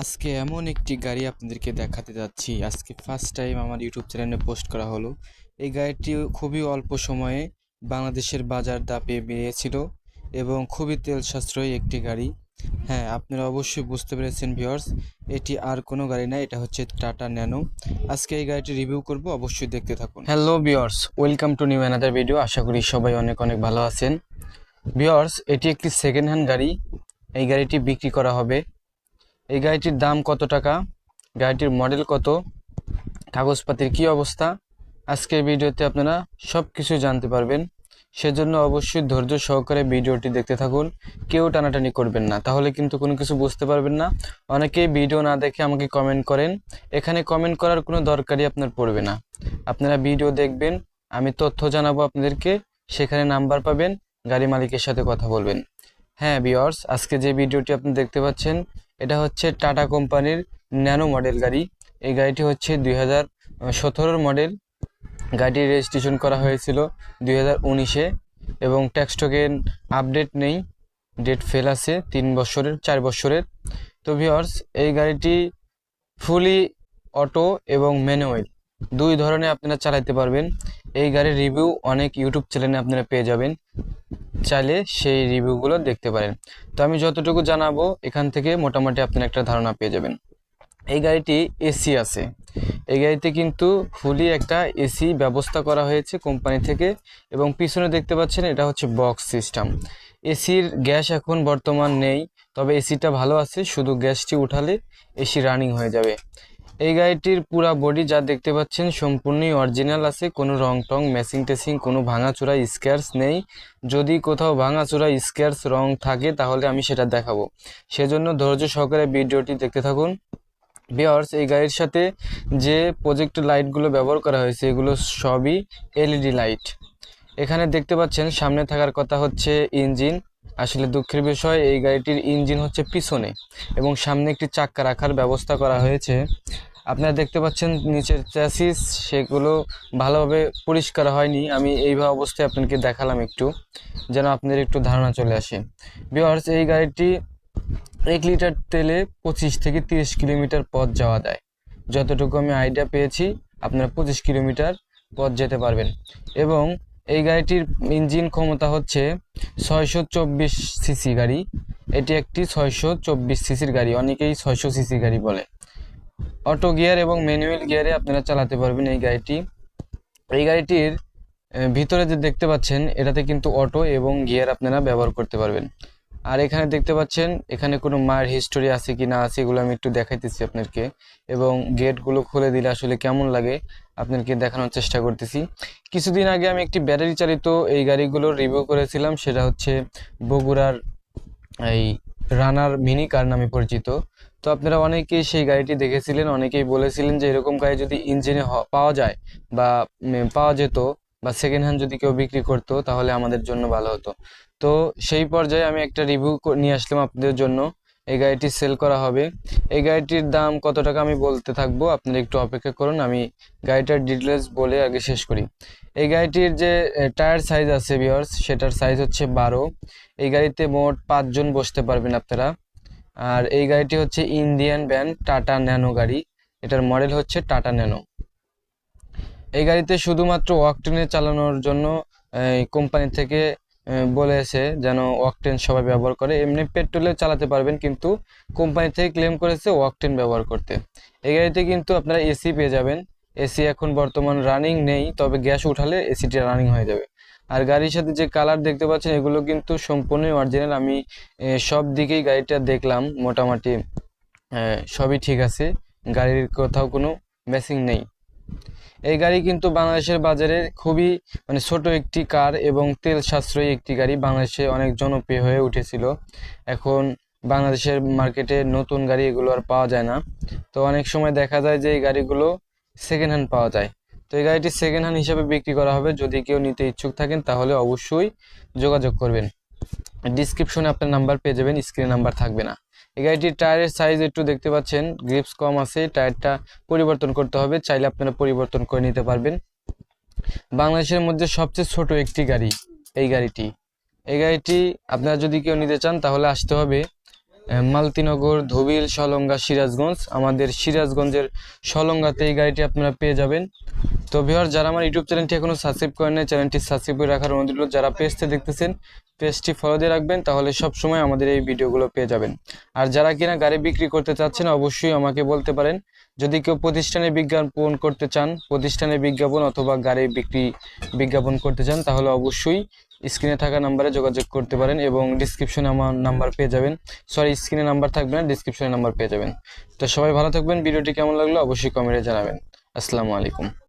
আজকে এমন একটি গাড়ি আপনাদেরকে দেখাতে যাচ্ছি। আজকে ফার্স্ট টাইম আমার ইউটিউব চ্যানেলে পোস্ট করা হলো। এই গাড়িটি খুবই অল্প সময়ে বাংলাদেশের বাজার দাপে বেরিয়েছিল এবং খুবই তেল সাশ্রয়ী একটি গাড়ি। হ্যাঁ আপনারা অবশ্যই বুঝতে পেরেছেন ভিউয়ার্স এটি আর কোনো গাড়ি না, এটা হচ্ছে টাটা ন্যানো আজকে এই গাড়িটি রিভিউ করব, অবশ্যই দেখতে থাকুন। Hello viewers welcome to new another video আশা করি সবাই অনেক অনেক ভালো আছেন। ভিউয়ার্স এটি একটি সেকেন্ড হ্যান্ড গাড়ি। এই গাড়িটি বিক্রি করা হবে এই গাড়িটির দাম কত টাকা? গাড়িটির মডেল কত? কাগজপাতির কি অবস্থা? আজকের ভিডিওতে আপনারা সব কিছু জানতে পারবেন। সেজন্য অবশ্যই ধৈর্য সহকারে ভিডিওটি দেখতে থাকুন। কেউ টানাটানি করবেন না। তাহলে কিন্তু কোনো কিছু বুঝতে পারবেন না। অনেকেই ভিডিও না দেখে আমাকে কমেন্ট করেন। এখানে কমেন্ট করার কোনো দরকারই আপনার পড়বে না। আপনারা ভিডিও দেখবেন, আমি তথ্য জানাব আপনাদেরকে, সেখানে নাম্বার পাবেন, গাড়ি মালিকের সাথে কথা বলবেন। হ্যাঁ বিয়ার্স আজকে যে ভিডিওটি আপনি দেখতে পাচ্ছেন এটা হচ্ছে টাটা কোম্পানির ন্যানো মডেল গাড়ি। এই গাড়িটি হচ্ছে দুই হাজার মডেল। গাড়িটি রেজিস্ট্রেশন করা হয়েছিল দুই হাজার উনিশে এবং ট্যাক্স টোকেন আপডেট নেই ডেট ফেল আছে তিন বছরের, চার বছরের। তো ভিওর্স এই গাড়িটি ফুলি অটো এবং ম্যানুয়াল দুই ধরনের আপনারা চালাতে পারবেন। এই গাড়ির রিভিউ অনেক ইউটিউব চ্যানেলে আপনারা পেয়ে যাবেন। চাইলে সেই রিভিউগুলো দেখতে পারেন। তো আমি যতটুকু জানাব, এখান থেকে মোটামুটি আপনারা একটা ধারণা পেয়ে যাবেন। এই গাড়িটি এসি আছে। এই গাড়িতে কিন্তু ফুলি একটা এসি ব্যবস্থা করা হয়েছে কোম্পানি থেকে এবং পিছনে দেখতে পাচ্ছেন এটা হচ্ছে বক্স সিস্টেম এসির গ্যাস এখন বর্তমান নেই, তবে এসিটা ভালো আছে, শুধু গ্যাসটি উঠালে এসি রানিং হয়ে যাবে। এই গাড়িটির পুরা বডি যা দেখতে পাচ্ছেন সম্পূর্ণই অরিজিনাল আছে। কোনো রং টং মেসিং টেসিং কোনো ভাঙাচোরা স্ক্যার্স নেই। যদি কোথাও ভাঙাচোরা স্ক্যার্স রং থাকে, তাহলে আমি সেটা দেখাবো। সেজন্য ধৈর্য সহকারে ভিডিওটি দেখতে থাকুন। বিয়ার্স এই গাড়ির সাথে যে প্রজেক্ট লাইটগুলো ব্যবহার করা হয়েছে, এগুলো সবই এলইডি লাইট এখানে দেখতে পাচ্ছেন, সামনে থাকার কথা হচ্ছে ইঞ্জিন আসলে দুঃখের বিষয়, এই গাড়িটির ইঞ্জিন হচ্ছে পিছনে এবং সামনে একটি চাক্কা রাখার ব্যবস্থা করা হয়েছে। আপনারা দেখতে পাচ্ছেন নিচের চ্যাসিস সেগুলো ভালোভাবে পরিষ্কার হয়নি। আমি এইভাবে অবস্থায় আপনাকে দেখালাম একটু, যেন আপনাদের একটু ধারণা চলে আসে। বিয়ার্স এই গাড়িটি এক লিটার তেলে পঁচিশ থেকে তিরিশ কিলোমিটার পথ যাওয়া যায়। যতটুকু আমি আইডিয়া পেয়েছি, আপনারা পঁচিশ কিলোমিটার পথ যেতে পারবেন। এবং এই গাড়িটির ইঞ্জিন ক্ষমতা হচ্ছে ছয়শো চব্বিশ সিসি গাড়ি। এটি একটি ছয়শো চব্বিশ সিসির গাড়ি, অনেকেই ছয়শো সিসি গাড়ি বলে। অটো গিয়ার এবং ম্যানুয়াল গিয়ারে আপনারা চালাতে পারবেন এই গাড়িটি। এই গাড়িটির ভিতরে যে দেখতে পাচ্ছেন, এটাতে কিন্তু অটো এবং গিয়ার আপনারা ব্যবহার করতে পারবেন। আর এখানে দেখতে পাচ্ছেন, এখানে কোনো মায়ের হিস্টোরি আছে কি না আছে এগুলো আমি একটু দেখাইতেছি আপনাদেরকে। এবং গেটগুলো খুলে দিলে আসলে কেমন লাগে আপনাদেরকে দেখানোর চেষ্টা করতেছি। কিছুদিন আগে আমি একটি ব্যাটারি চালিত এই গাড়িগুলোর রিভিউ করেছিলাম, সেটা হচ্ছে বগুড়ার এই রানার মিনি কার নামে পরিচিত। তো আপনারা অনেকেই সেই গাড়িটি দেখেছিলেন, অনেকেই বলেছিলেন যে এরকম গাড়ি যদি ইঞ্জিনে পাওয়া যায় বা পাওয়া যেত বা সেকেন্ড হ্যান্ড যদি কেউ বিক্রি করতো, তাহলে আমাদের জন্য ভালো হতো। তো সেই পর্যায়ে আমি একটা রিভিউ নিয়ে আসলাম আপনাদের জন্য। এই গাড়িটি সেল করা হবে। এই গাড়িটির দাম কত টাকা আমি বলতে থাকব? আপনারা একটু অপেক্ষা করুন, আমি গাড়িটার ডিটেলস বলে আগে শেষ করি। এই গাড়িটির যে টায়ার সাইজ আছে ভিওর্স সেটার সাইজ হচ্ছে বারো। এই গাড়িতে মোট পাঁচজন বসতে পারবেন আপনারা। আর এই গাড়িটি হচ্ছে ইন্ডিয়ান ব্যান্ড টাটা ন্যানো গাড়ি। এটার মডেল হচ্ছে টাটা ন্যানো এই গাড়িতে শুধুমাত্র ওয়াকটেনে চালানোর জন্য কোম্পানি থেকে বলেছে যেন ওয়াকটেন সবাই ব্যবহার করে। এমনি পেট্রোলে চালাতে পারবেন, কিন্তু কোম্পানি থেকে ক্লেম করেছে ওয়াকটেন ব্যবহার করতে। এই গাড়িতে কিন্তু আপনারা এসি পেয়ে যাবেন। এসি এখন বর্তমান রানিং নেই, তবে গ্যাস উঠালে এসিটি রানিং হয়ে যাবে। আর গাড়ির সাথে যে কালার দেখতে পাচ্ছেন, এগুলো কিন্তু সম্পূর্ণই অরিজিনাল আমি সব দিকেই গাড়িটা দেখলাম, মোটামুটি সবই ঠিক আছে। গাড়ির কোথাও কোনো মেসিং নেই। এই গাড়ি কিন্তু বাংলাদেশের বাজারে খুবই মানে ছোট একটি কার এবং তেল সাশ্রয়ী একটি গাড়ি। বাংলাদেশে অনেক জনপ্রিয় হয়ে উঠেছিল। এখন বাংলাদেশের মার্কেটে নতুন গাড়ি এগুলো আর পাওয়া যায় না। তো অনেক সময় দেখা যায় যে এই গাড়িগুলো সেকেন্ড হ্যান্ড পাওয়া যায়। তো এই গাড়িটি সেকেন্ড হ্যান্ড হিসাবে বিক্রি করা হবে। যদি কেউ নিতে ইচ্ছুক থাকেন তাহলে অবশ্যই যোগাযোগ করবেন। ডিসক্রিপশনে আপনার নাম্বার পেয়ে যাবেন। স্ক্রিনে নাম্বার থাকবে না। এই গাড়িটির টায়ারের সাইজ একটু দেখতে পাচ্ছেন গ্রিপস কম আছে, টায়ারটা পরিবর্তন করতে হবে, চাইলে আপনারা পরিবর্তন করে নিতে পারবেন। বাংলাদেশের মধ্যে সবচেয়ে ছোট একটি গাড়ি, এই গাড়িটি। এই গাড়িটি আপনারা যদি কেউ নিতে চান, তাহলে আসতে হবে মালতিনগর, ধুবিল সলঙ্গা সিরাজগঞ্জ। আমাদের সিরাজগঞ্জের সলঙ্গাতে এই গাড়িটি আপনারা পেয়ে যাবেন। তো ভিউয়ার যারা আমার ইউটিউব চ্যানেলটি এখনও সাবস্ক্রাইব করেন নাই, চ্যানেলটি সাবস্ক্রাইব করে রাখার অনুরোধ রইল। যারা পেজতে দেখতেছেন, পেজটি ফলো দিয়ে রাখবেন, তাহলে সব সময় আমাদের এই ভিডিওগুলো পেয়ে যাবেন। আর যারা কিনা গাড়ি বিক্রি করতে চাচ্ছেন, অবশ্যই আমাকে বলতে পারেন। যদি কেউ প্রতিষ্ঠানে বিজ্ঞাপন করতে চান, প্রতিষ্ঠানে বিজ্ঞাপন অথবা গাড়ি বিক্রি বিজ্ঞাপন করতে চান, তাহলে অবশ্যই স্ক্রিনে থাকা নাম্বারে যোগাযোগ করতে পারেন এবং ডিসক্রিপশনে আমার নাম্বার পেয়ে যাবেন। সরি স্ক্রিনে নাম্বার থাকবে না ডিসক্রিপশনে নাম্বার পেয়ে যাবেন। তো সবাই ভালো থাকবেন, ভিডিওটি কেমন লাগল অবশ্যই কমেন্টে জানাবেন। আসসালামু আলাইকুম।